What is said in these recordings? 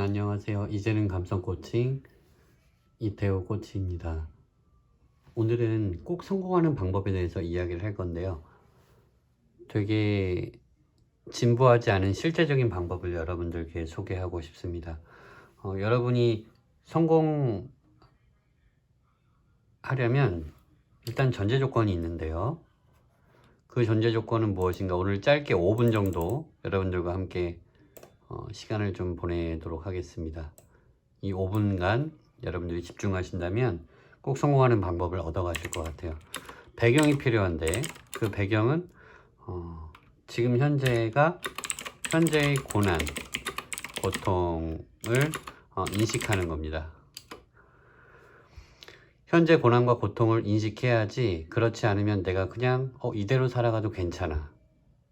안녕하세요. 이제는 감성 코칭 이태호 코치입니다. 오늘은 꼭 성공하는 방법에 대해서 이야기를 할 건데요. 되게 진부하지 않은 실제적인 방법을 여러분들께 소개하고 싶습니다. 어, 여러분이 성공하려면 일단 전제 조건이 있는데요. 그 전제 조건은 무엇인가 오늘 짧게 5분 정도 여러분들과 함께 어, 시간을 좀 보내도록 하겠습니다. 이 5분간 여러분들이 집중하신다면 꼭 성공하는 방법을 얻어 가실 것 같아요. 배경이 필요한데 그 배경은 어, 지금 현재가 현재의 고난, 고통을 어, 인식하는 겁니다. 현재 고난과 고통을 인식해야지 그렇지 않으면 내가 그냥 어, 이대로 살아가도 괜찮아.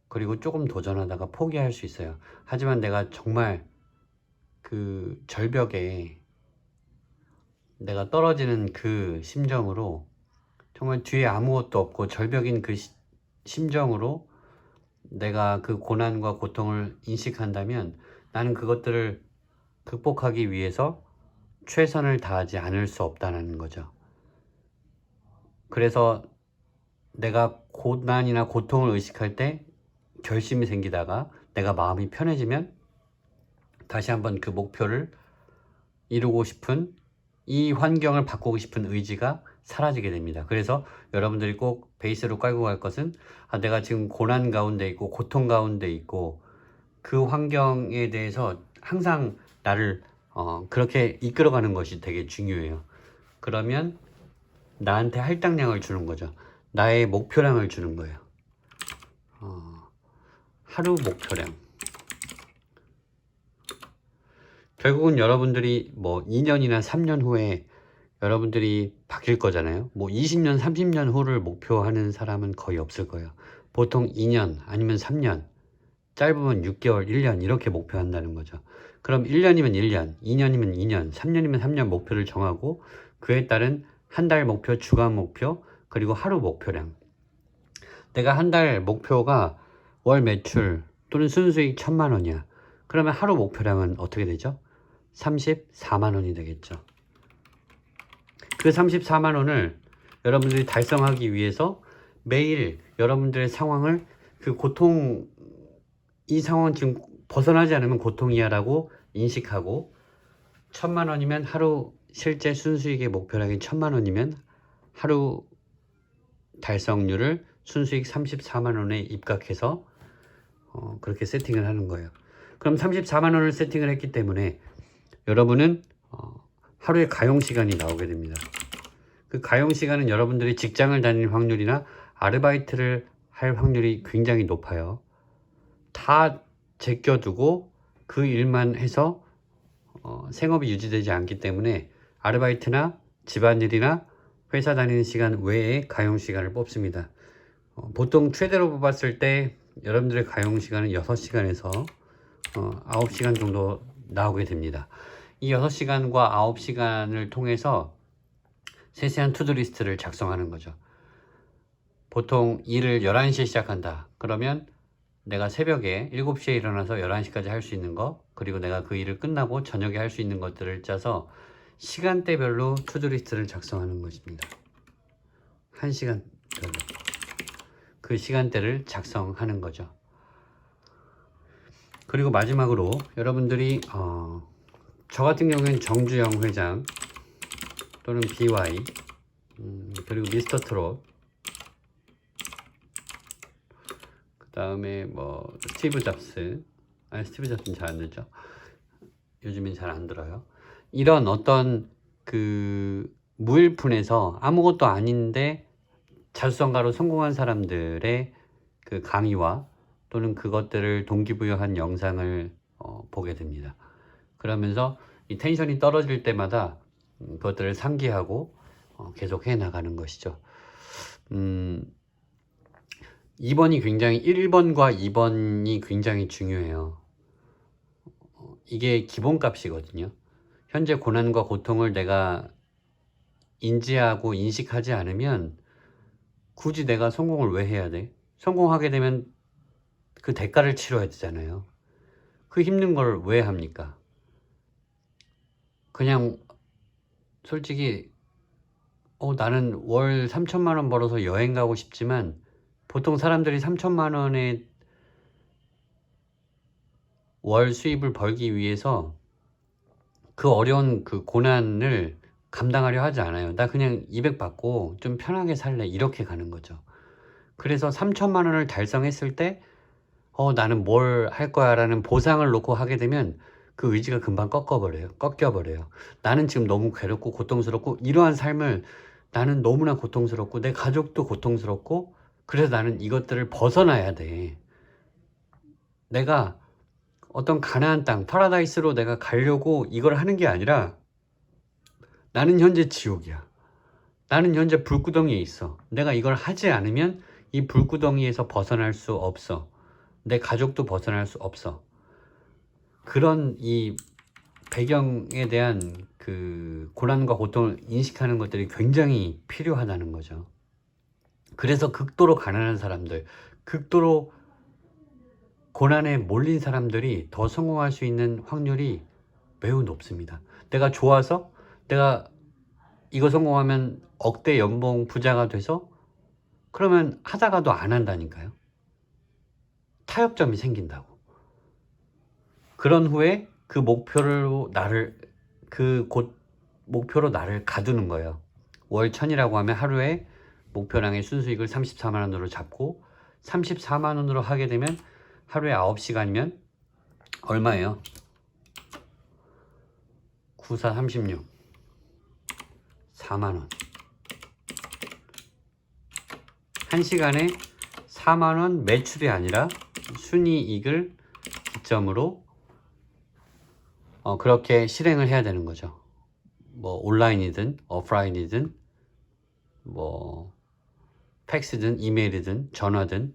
그리고 조금 도전하다가 포기할 수 있어요. 하지만 내가 정말 그 절벽에 내가 떨어지는 그 심정으로 정말 뒤에 아무것도 없고 절벽인 그 시- 심정으로 내가 그 고난과 고통을 인식한다면 나는 그것들을 극복하기 위해서 최선을 다하지 않을 수 없다는 거죠. 그래서 내가 고난이나 고통을 의식할 때 결심이 생기다가 내가 마음이 편해지면 다시 한번 그 목표를 이루고 싶은 이 환경을 바꾸고 싶은 의지가 사라지게 됩니다. 그래서 여러분들이 꼭 베이스로 깔고 갈 것은 아, 내가 지금 고난 가운데 있고 고통 가운데 있고 그 환경에 대해서 항상 나를 어, 그렇게 이끌어가는 것이 되게 중요해요. 그러면 나한테 할당량을 주는 거죠. 나의 목표량을 주는 거예요. 어, 하루 목표량. 결국은 여러분들이 뭐 2년이나 3년 후에 여러분들이 바뀔 거잖아요. 뭐 20년, 30년 후를 목표하는 사람은 거의 없을 거예요. 보통 2년 아니면 3년, 짧으면 6개월, 1년 이렇게 목표한다는 거죠. 그럼 1년이면 1년, 2년이면 2년, 3년이면 3년 목표를 정하고 그에 따른 한 달 목표, 주간 목표, 그리고 하루 목표량. 내가 한 달 목표가 월 매출 또는 순수익 천만 원이야. 그러면 하루 목표량은 어떻게 되죠? 34만 원이 되겠죠. 그 34만 원을 여러분들이 달성하기 위해서 매일 여러분들의 상황을 그 고통 이 상황 지금 벗어나지 않으면 고통이야라고 인식하고 천만 원이면 하루 실제 순수익의 목표량이 천만 원이면 하루 달성률을 순수익 34만 원에 입각해서 어, 그렇게 세팅을 하는 거예요. 그럼 34만 원을 세팅을 했기 때문에 여러분은 어, 하루에 가용 시간이 나오게 됩니다. 그 가용 시간은 여러분들이 직장을 다닐 확률이나 아르바이트를 할 확률이 굉장히 높아요. 다 제껴두고 그 일만 해서 어, 생업이 유지되지 않기 때문에 아르바이트나 집안일이나 회사 다니는 시간 외에 가용 시간을 뽑습니다. 어, 보통 최대로 뽑았을 때 여러분들의 가용 시간은 6시간에서 어, 9시간 정도 나오게 됩니다. 이 6시간과 9시간을 통해서 세세한 투두리스트를 작성하는 거죠. 보통 일을 11시에 시작한다. 그러면 내가 새벽에 7시에 일어나서 11시까지 할 수 있는 거, 그리고 내가 그 일을 끝나고 저녁에 할 수 있는 것들을 짜서 시간대별로 투두리스트를 작성하는 것입니다. 한 시간별로. 그 시간대를 작성하는 거죠. 그리고 마지막으로 여러분들이 어, 저 같은 경우에는 정주영 회장 또는 BY 음, 그리고 미스터 트롯 그 다음에 뭐 스티브 잡스 아니 스티브 잡스는 잘 안 듣죠 요즘엔 잘 안 들어요 이런 어떤 그 무일푼에서 아무것도 아닌데 자수성가로 성공한 사람들의 그 강의와 또는 그것들을 동기부여한 영상을 어, 보게 됩니다. 그러면서 이 텐션이 떨어질 때마다 음, 그것들을 상기하고 어, 계속 해 나가는 것이죠. 음, 2번이 굉장히 1번과 2번이 굉장히 중요해요. 어, 이게 기본값이거든요. 현재 고난과 고통을 내가 인지하고 인식하지 않으면 굳이 내가 성공을 왜 해야 돼? 성공하게 되면 그 대가를 치러야 되잖아요. 그 힘든 걸 왜 합니까? 그냥 솔직히 어, 나는 월 3천만 원 벌어서 여행 가고 싶지만 보통 사람들이 3천만 원의 월 수입을 벌기 위해서 그 어려운 그 고난을 감당하려 하지 않아요. 나 그냥 200 받고 좀 편하게 살래. 이렇게 가는 거죠. 그래서 3천만 원을 달성했을 때, 어, 나는 뭘 할 거야 라는 보상을 놓고 하게 되면 그 의지가 금방 꺾어버려요. 꺾여버려요. 나는 지금 너무 괴롭고 고통스럽고 이러한 삶을 나는 너무나 고통스럽고 내 가족도 고통스럽고 그래서 나는 이것들을 벗어나야 돼. 내가 어떤 가나안 땅, 파라다이스로 내가 가려고 이걸 하는 게 아니라 나는 현재 지옥이야. 나는 현재 불구덩이에 있어. 내가 이걸 하지 않으면 이 불구덩이에서 벗어날 수 없어. 내 가족도 벗어날 수 없어. 그런 이 배경에 대한 그 고난과 고통을 인식하는 것들이 굉장히 필요하다는 거죠. 그래서 극도로 가난한 사람들, 극도로 고난에 몰린 사람들이 더 성공할 수 있는 확률이 매우 높습니다. 내가 좋아서 내가 이거 성공하면 억대 연봉 부자가 돼서 그러면 하다가도 안 한다니까요. 타협점이 생긴다고. 그런 후에 그 목표로 나를 그 곧 목표로 나를 가두는 거예요. 월 천이라고 하면 하루에 목표량의 순수익을 34만 원으로 잡고 34만 원으로 하게 되면 하루에 9시간이면 얼마예요? 94 36 4만 원. 1시간에 4만 원 매출이 아니라 순이익을 기점으로 어, 그렇게 실행을 해야 되는 거죠. 뭐 온라인이든 오프라인이든 뭐 팩스든 이메일이든 전화든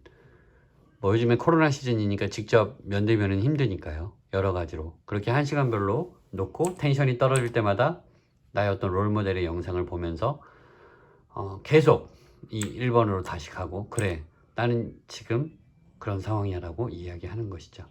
뭐 요즘에 코로나 시즌이니까 직접 면대면은 힘드니까요. 여러 가지로 그렇게 한 시간별로 놓고 텐션이 떨어질 때마다 나의 어떤 롤 모델의 영상을 보면서 어, 계속 이 1번으로 다시 가고 그래 나는 지금 그런 상황이야라고 이야기하는 것이죠.